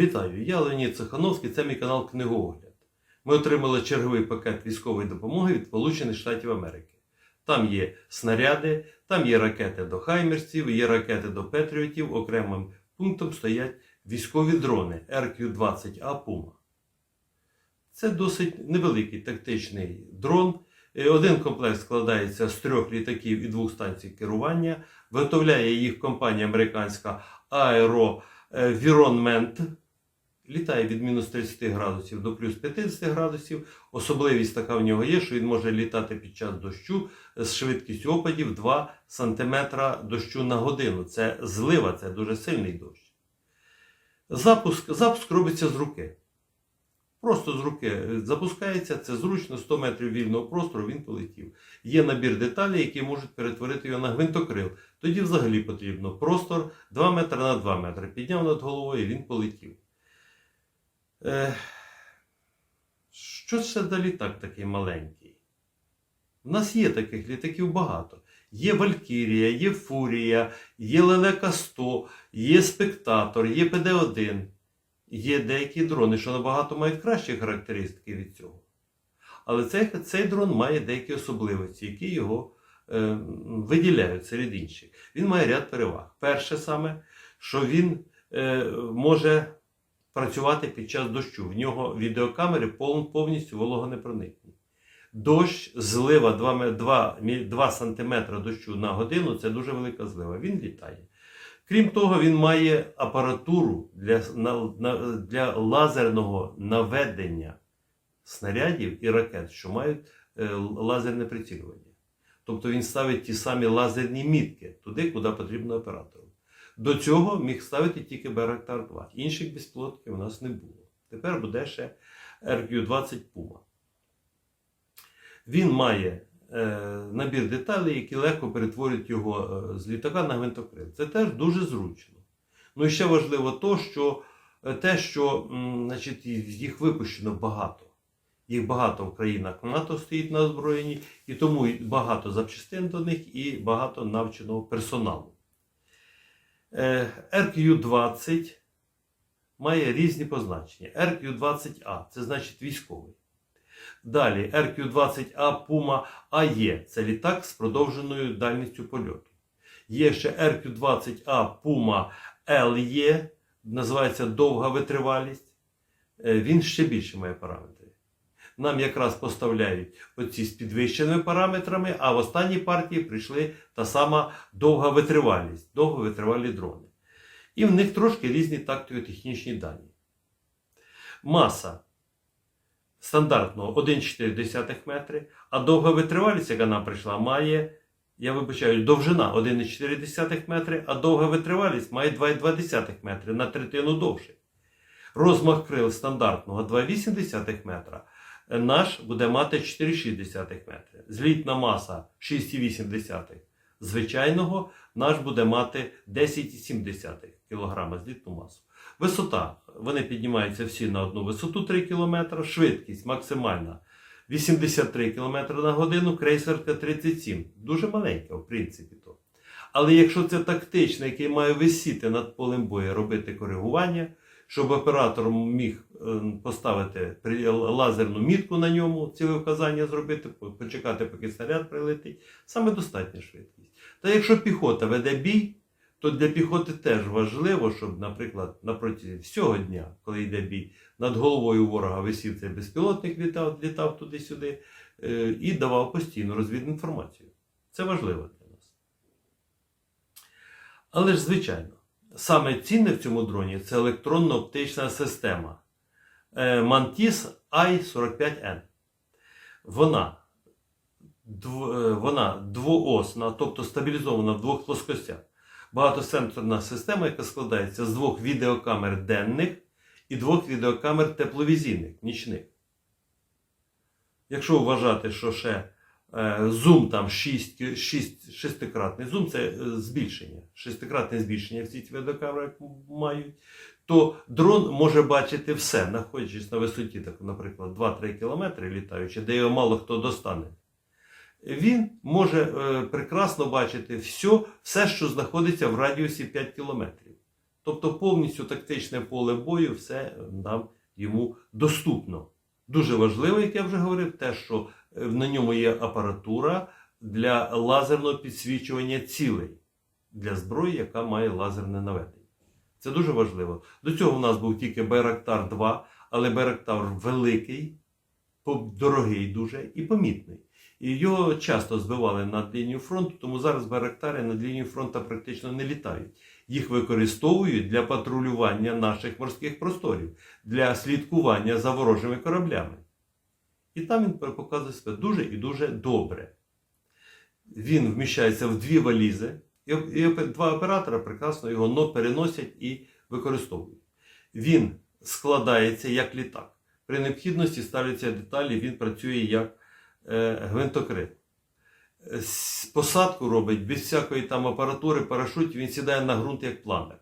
Вітаю! Я Леонід Цехановський, це мій канал Книгоогляд. Ми отримали черговий пакет військової допомоги від Сполучених Штатів Америки. Там є снаряди, там є ракети до Хаймерсів, є ракети до Петріотів. Окремим пунктом стоять військові дрони RQ-20A Puma. Це досить невеликий тактичний дрон. Е, Один комплект складається з трьох літаків і двох станцій керування. Виготовляє їх компанія американська Aerovironment. Літає від мінус 30 градусів до плюс 50 градусів. Особливість така в нього є, що він може літати під час дощу з швидкістю опадів 2 см дощу на годину. Це злива, це дуже сильний дощ. Запуск, запуск робиться з руки. Просто з руки запускається, це зручно, 100 метрів вільного простору, він полетів. Є набір деталей, які можуть перетворити його на гвинтокрил. Тоді взагалі потрібно простор 2 метри на 2 метри. Підняв над головою, він полетів. Е, що це за літак такий маленький? У нас є таких літаків багато. Є Валькірія, є Фурія, є Лелека 100, є Спектатор, є ПД-1. Є деякі дрони, що набагато мають кращі характеристики від цього. Але цей, цей дрон має деякі особливості, які його е, виділяють серед інших. Він має ряд переваг. Перше саме, що він е, може працювати під час дощу. В нього відеокамери пов- повністю вологонепроникні. Дощ, злива 2, 2, 2 см дощу на годину це дуже велика злива. Він літає. Крім того, він має апаратуру для, для лазерного наведення снарядів і ракет, що мають е, лазерне прицілювання. Тобто він ставить ті самі лазерні мітки туди, куди потрібно оператору. До цього міг ставити тільки Байрактар 2. Інших безпілотників у нас не було. Тепер буде ще RQ-20 Puma. Він має е, набір деталей, які легко перетворюють його е, з літака на гвинтокрил. Це теж дуже зручно. Ну і ще важливо то, що, е, те, що значить, їх випущено багато. Їх багато в країнах НАТО стоїть на озброєнні, і тому багато запчастин до них і багато навченого персоналу. Е, RQ-20 має різні позначення. RQ-20A це значить військовий. Далі RQ-20A Puma AE це літак з продовженою дальністю польоту. Є ще RQ-20A Puma LE, називається довга витривалість. Е, Він ще більше має параметри. Нам якраз поставляють оці з підвищеними параметрами, а в останній партії прийшли та сама довга витривалість, довговитривалі дрони. І в них трошки різні тактико-технічні дані. Маса стандартного 1,4 метри, а довга витривалість, яка нам прийшла, має, я вибачаю, довжина 1,4 метри, а довга витривалість має 2,2 метри на третину довше. Розмах крил стандартного 2,8 метра. Наш буде мати 4,6 метри. Злітна маса 6,8. Звичайного наш буде мати 10,7 кг злітну масу. Висота. Вони піднімаються всі на одну висоту 3 км. Швидкість максимальна 83 км на годину, крейсерка 37. Дуже маленька, в принципі. то. Але якщо це тактичний, який має висіти над полем бою, робити коригування, щоб оператор міг е, поставити лазерну мітку на ньому, цілевказання зробити, почекати, поки снаряд прилетить, саме достатня швидкість. Та якщо піхота веде бій, то для піхоти теж важливо, щоб, наприклад, на протязі всього дня, коли йде бій, над головою ворога висів цей безпілотник, літав, літав туди-сюди е, і давав постійну розвідну інформацію. Це важливо для нас. Але ж, звичайно, саме цінне в цьому дроні це електронно-оптична система е, Mantis i45N. Вона, е, вона двоосна, тобто стабілізована в двох плоскостях. Багатосенсорна система, яка складається з двох відеокамер денних і двох відеокамер тепловізійних, нічних. Якщо вважати, що ще зум там 6, 6, шестикратний зум це е, збільшення, шестикратне збільшення всі ці відеокамери мають, то дрон може бачити все, знаходячись на висоті, так, наприклад, 2-3 км літаючи, де його мало хто достане. Він може е, прекрасно бачити все, все, що знаходиться в радіусі 5 км. Тобто повністю тактичне поле бою, все нам йому доступно. Дуже важливо, як я вже говорив, те, що е, на ньому є апаратура для лазерного підсвічування цілей для зброї, яка має лазерне наведення. Це дуже важливо. До цього в нас був тільки Байрактар 2, але Байрактар великий, дорогий дуже і помітний. І його часто збивали над лінією фронту, тому зараз Байрактари над лінією фронту практично не літають. Їх використовують для патрулювання наших морських просторів, для слідкування за ворожими кораблями. І там він показує себе дуже і дуже добре. Він вміщається в дві валізи, і, два оператора прекрасно його но переносять і використовують. Він складається як літак. При необхідності ставляться деталі, він працює як е, гвинтокрил. Е, Посадку робить без всякої там апаратури, парашутів, він сідає на ґрунт як планер.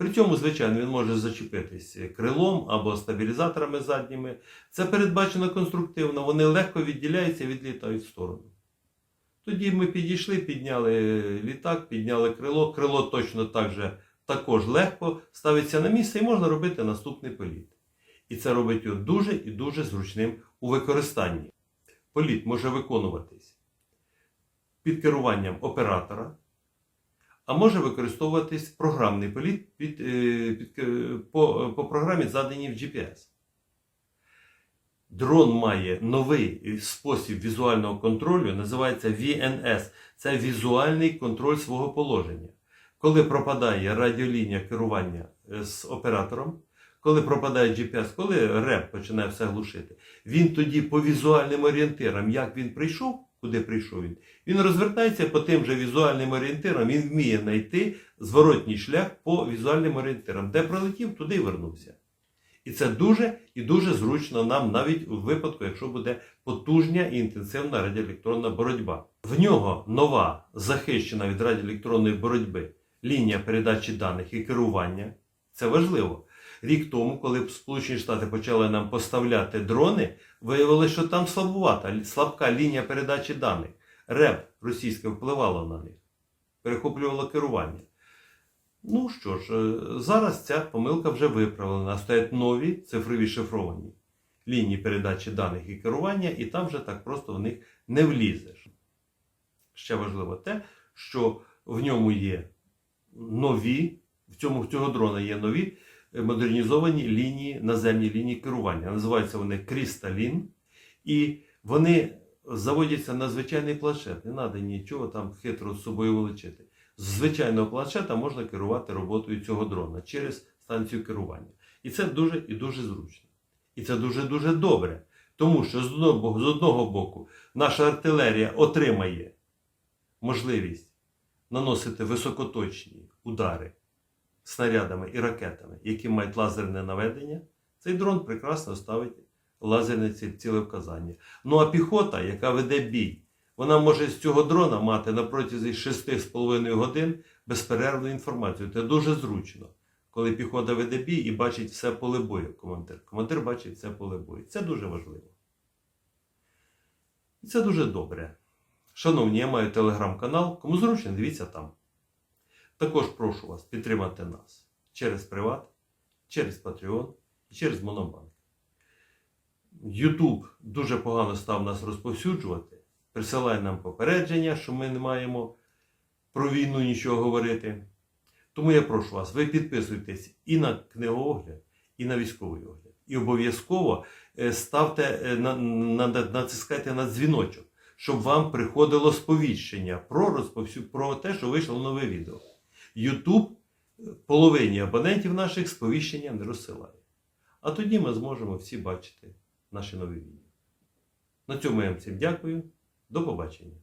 При цьому, звичайно, він може зачепитись крилом або стабілізаторами задніми. Це передбачено конструктивно, вони легко відділяються і відлітають в сторону. Тоді ми підійшли, підняли літак, підняли крило. Крило точно так же, також легко ставиться на місце і можна робити наступний політ. І це робить його дуже і дуже зручним у використанні. Політ може виконуватись під керуванням оператора, а може використовуватись програмний політ під, е, під, е, по, по програмі, заданій в GPS. Дрон має новий спосіб візуального контролю, називається VNS. Це візуальний контроль свого положення. Коли пропадає радіолінія керування е, з оператором, коли пропадає GPS, коли реп починає все глушити, він тоді по візуальним орієнтирам, як він прийшов, куди прийшов він, він розвертається по тим же візуальним орієнтирам, він вміє знайти зворотній шлях по візуальним орієнтирам. Де пролетів, туди й вернувся. І це дуже і дуже зручно нам навіть у випадку, якщо буде потужня і інтенсивна радіоелектронна боротьба. В нього нова захищена від радіоелектронної боротьби лінія передачі даних і керування. Це важливо. Рік тому, коли Сполучені Штати почали нам поставляти дрони, виявилося, що там слабувата, слабка лінія передачі даних. РЕП російське впливало на них, перехоплювало керування. Ну що ж, е, зараз ця помилка вже виправлена. Стоять нові цифрові шифровані лінії передачі даних і керування, і там вже так просто в них не влізеш. Ще важливо те, що в ньому є нові, в цьому в цього дрона є нові модернізовані лінії, наземні лінії керування. Називаються вони Крісталін. І вони заводяться на звичайний планшет. Не треба нічого там хитро з собою волочити. З звичайного планшета можна керувати роботою цього дрона через станцію керування. І це дуже і дуже зручно. І це дуже-дуже добре. Тому що з одного, з одного боку наша артилерія отримає можливість наносити високоточні удари снарядами і ракетами, які мають лазерне наведення. Цей дрон прекрасно ставить лазерне цілевказання. Ну а піхота, яка веде бій, вона може з цього дрона мати на протязі 6,5 годин безперервну інформацію. Це дуже зручно, коли піхота веде бій і бачить все поле бою. Командир. Командир бачить все поле бою. Це дуже важливо. І це дуже добре. Шановні, я маю телеграм-канал. Кому зручно, дивіться там. Також прошу вас підтримати нас через Приват, через Patreon і через Монобанк. YouTube дуже погано став нас розповсюджувати, присилає нам попередження, що ми не маємо про війну нічого говорити. Тому я прошу вас, ви підписуйтесь і на книгоогляд, і на військовий огляд. І обов'язково е, ставте, е, на, на, натискайте на дзвіночок, щоб вам приходило сповіщення про розповсю... про те, що вийшло нове відео. YouTube половині абонентів наших сповіщення не розсилає. А тоді ми зможемо всі бачити наші нові відео. На цьому я вам всім дякую. До побачення.